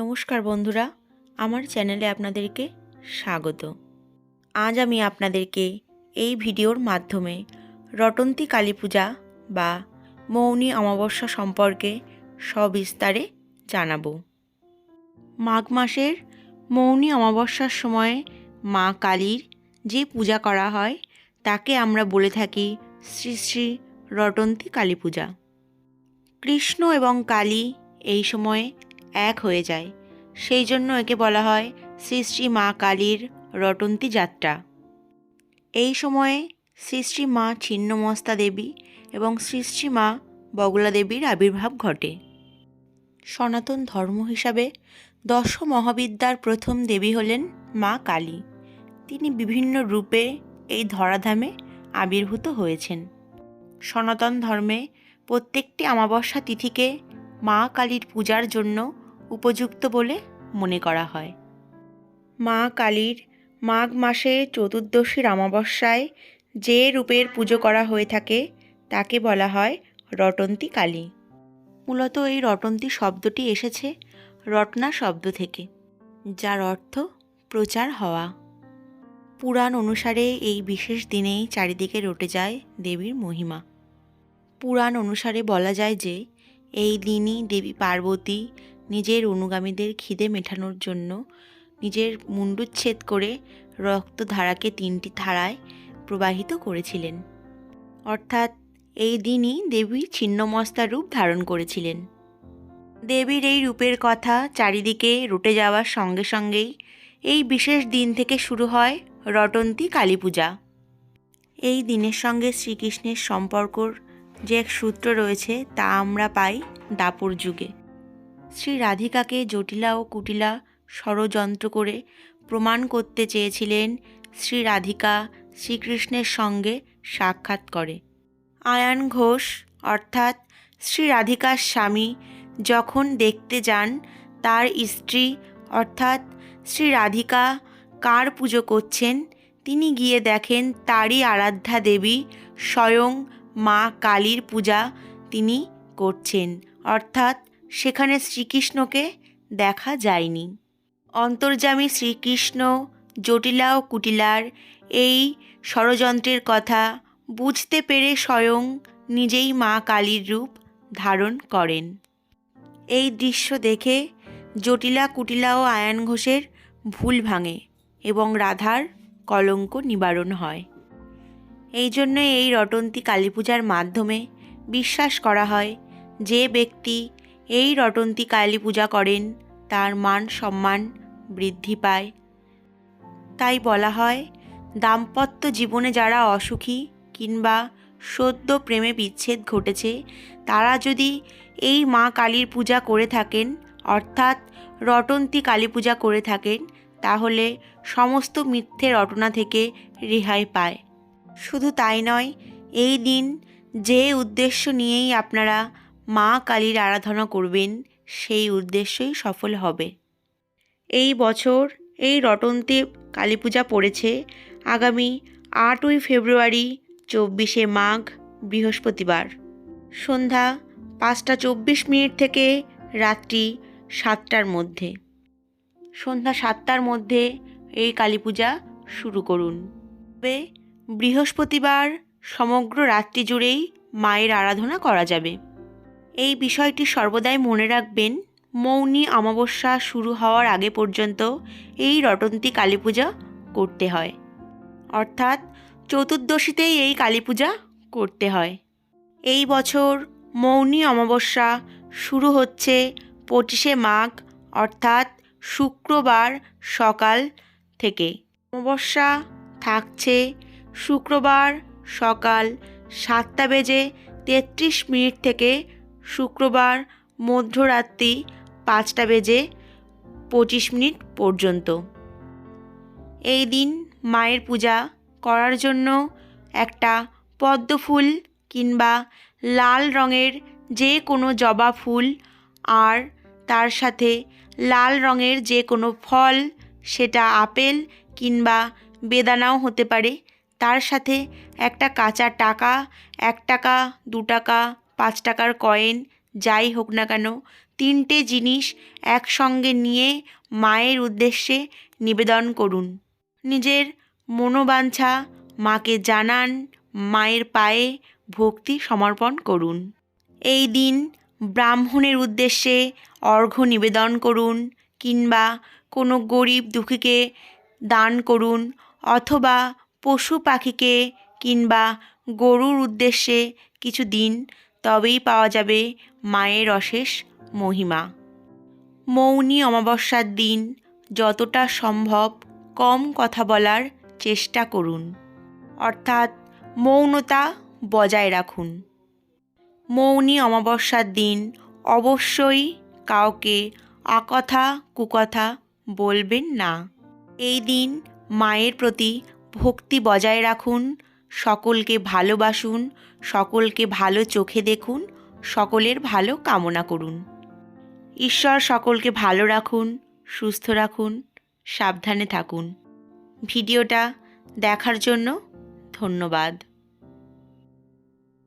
নমস্কার বন্ধুরা, আমার চ্যানেলে আপনাদেরকে স্বাগত। আজ আমি আপনাদেরকে এই ভিডিওর মাধ্যমে রটন্তী কালী পূজা বা মৌনী অমাবস্যা সম্পর্কে সবিস্তারে জানাব। মাঘ মাসের মৌনী অমাবস্যার সময় মা কালীর যে পূজা করা হয়, তাকে আমরা বলে থাকি শ্রী শ্রী রটন্তী কালী পূজা। কৃষ্ণ এবং কালী এই সময়ে এক হয়ে যায়। সেই জন্য একে বলা হয় শ্রী শ্রী মা কালীর রটন্তী যাত্রা। এই সময়ে শ্রী শ্রী মা ছিন্নমস্তা দেবী এবং শ্রী শ্রী মা বগলা দেবীর আবির্ভাব ঘটে। সনাতন ধর্ম হিসাবে দশ মহাবিদ্যার প্রথম দেবী হলেন মা কালী। তিনি বিভিন্ন রূপে এই ধরাধামে আবির্ভূত হয়েছেন। সনাতন ধর্মে প্রত্যেকটি অমাবস্যা তিথিকে মা কালীর পূজার জন্য উপযুক্ত বলে মনে করা হয়। মা কালীর মাঘ মাসে চতুর্দশীর অমাবস্যায় যে রূপের পুজো করা হয়ে থাকে, তাকে বলা হয় রটন্তী কালী। মূলত এই রটন্তী শব্দটি এসেছে রত্না শব্দ থেকে, যার অর্থ প্রচার হওয়া। পুরাণ অনুসারে এই বিশেষ দিনেই চারিদিকে রটে যায় দেবীর মহিমা। পুরাণ অনুসারে বলা যায় যে, এই দিনই দেবী পার্বতী নিজের অনুগামীদের খিদে মেটানোর জন্য নিজের মুণ্ডুচ্ছেদ করে রক্তধারাকে তিনটি ধারায় প্রবাহিত করেছিলেন। অর্থাৎ এই দিনই দেবী ছিন্নমস্তা রূপ ধারণ করেছিলেন। দেবীর এই রূপের কথা চারিদিকে রটে যাওয়ার সঙ্গে সঙ্গেই এই বিশেষ দিন থেকে শুরু হয় রটন্তী কালী পূজা এই দিনের সঙ্গে শ্রীকৃষ্ণের সম্পর্কর যে এক সূত্র রয়েছে তা আমরা পাই দাপর যুগে। শ্রী রাধিকাকে জটিলা ও কুটিলা ষড়যন্ত্র করে প্রমাণ করতে চেয়েছিলেন শ্রী রাধিকা শ্রীকৃষ্ণের সঙ্গে সাক্ষাৎ করে। আয়ান ঘোষ অর্থাৎ শ্রী রাধিকার স্বামী যখন দেখতে যান তার স্ত্রী অর্থাৎ শ্রী রাধিকা কার পুজো করছেন, তিনি গিয়ে দেখেন তারই আরাধ্যা দেবী স্বয়ং মা কালীর পূজা তিনি করছেন। অর্থাৎ সেখানে শ্রীকৃষ্ণকে দেখা যায়নি। অন্তর্যামী শ্রীকৃষ্ণ জটিলা ও কুটিলার এই ষড়যন্ত্রের কথা বুঝতে পেরে স্বয়ং নিজেই মা কালীর রূপ ধারণ করেন। এই দৃশ্য দেখে জটিলা, কুটিলা ও আয়ান ঘোষের ভুল ভাঙে এবং রাধার কলঙ্ক নিবারণ হয়। এই জন্য এই রটন্তী কালী পূজার মাধ্যমে বিশ্বাস করা হয় যে ব্যক্তি এই রটন্তী কালী পূজা করেন, তার মান সম্মান বৃদ্ধি পায়। তাই বলা হয়, দাম্পত্য জীবনে যারা অসুখী কিংবা সদ্য প্রেমে বিচ্ছেদ ঘটেছে, তারা যদি এই মা কালীর পূজা করে থাকেন, অর্থাৎ রটন্তী কালী পূজা করে থাকেন, তাহলে সমস্ত মিথ্যে রটনা থেকে রেহাই পায়। শুধু তাই নয়, এই দিন যে উদ্দেশ্য নিয়েই আপনারা মা কালীর আরাধনা করবেন, সেই উদ্দেশ্যই সফল হবে। এই বছর এই রটন্তী কালী পূজা পড়েছে। আগামী আটই ফেব্রুয়ারি, চব্বিশে মাঘ, বৃহস্পতিবার। সন্ধ্যা পাঁচটা চব্বিশ মিনিট থেকে রাত্রি সাতটার মধ্যে। সন্ধ্যা সাতটার মধ্যে এই কালী পূজা শুরু করুন। তবে বৃহস্পতিবার সমগ্র রাত্রি জুড়েই মায়ের আরাধনা করা যাবে। এই বিষয়টি সর্বদাই মনে রাখবেন, মৌনী অমাবস্যা শুরু হওয়ার আগে পর্যন্ত এই রটন্তী কালী পূজা করতে হয়। অর্থাৎ চতুর্দশীতেই এই কালী পূজা করতে হয়। এই বছর মৌনী অমাবস্যা শুরু হচ্ছে পঁচিশে মাঘ, অর্থাৎ শুক্রবার সকাল থেকে। অমাবস্যা থাকছে শুক্রবার সকাল সাতটা বেজে তেত্রিশ মিনিট থেকে শুক্রবার মধ্যরাত্রি পাঁচটা বেজে পঁচিশ মিনিট পর্যন্ত। এই দিন মায়ের পূজা করার জন্য একটা পদ্ম ফুল কিংবা লাল রঙের যে কোনো জবা ফুল আর তার সাথে লাল রঙের যে কোনো ফল, সেটা আপেল কিংবা বেদানাও হতে পারে। তার সাথে একটা কাঁচা টাকা, এক টাকা, দু টাকা পাঁচ টাকার কয়েন, যাই হোক না কেন, তিনটে জিনিস একসঙ্গে নিয়ে মায়ের উদ্দেশ্যে নিবেদন করুন। নিজের মনোবাঞ্ছা, মাকে জানান, মায়ের পায়ে ভক্তি সমর্পণ করুন। এই দিন ব্রাহ্মণের উদ্দেশ্যে অর্ঘ্য নিবেদন করুন কিংবা কোনো গরিব দুঃখীকে দান করুন অথবা পশু পাখিকে কিংবা গরুর উদ্দেশ্যে কিছু দিন তবেই পাওয়া যাবে মায়ের অশেষ মহিমা। মৌনী অমাবস্যার দিন যতটা সম্ভব কম কথা বলার চেষ্টা করুন। অর্থাৎ মৌনতা বজায় রাখুন। মৌনী অমাবস্যার দিন অবশ্যই কাউকে আকথা কুকথা বলবেন না। এই দিন মায়ের প্রতি ভক্তি বজায় রাখুন সকলকে ভালোবাসুন, সকলকে ভালো চোখে দেখুন, সকলের ভালো কামনা করুন। ঈশ্বর সকলকে ভালো রাখুন, সুস্থ রাখুন, সাবধানে থাকুন। ভিডিওটা দেখার জন্য ধন্যবাদ।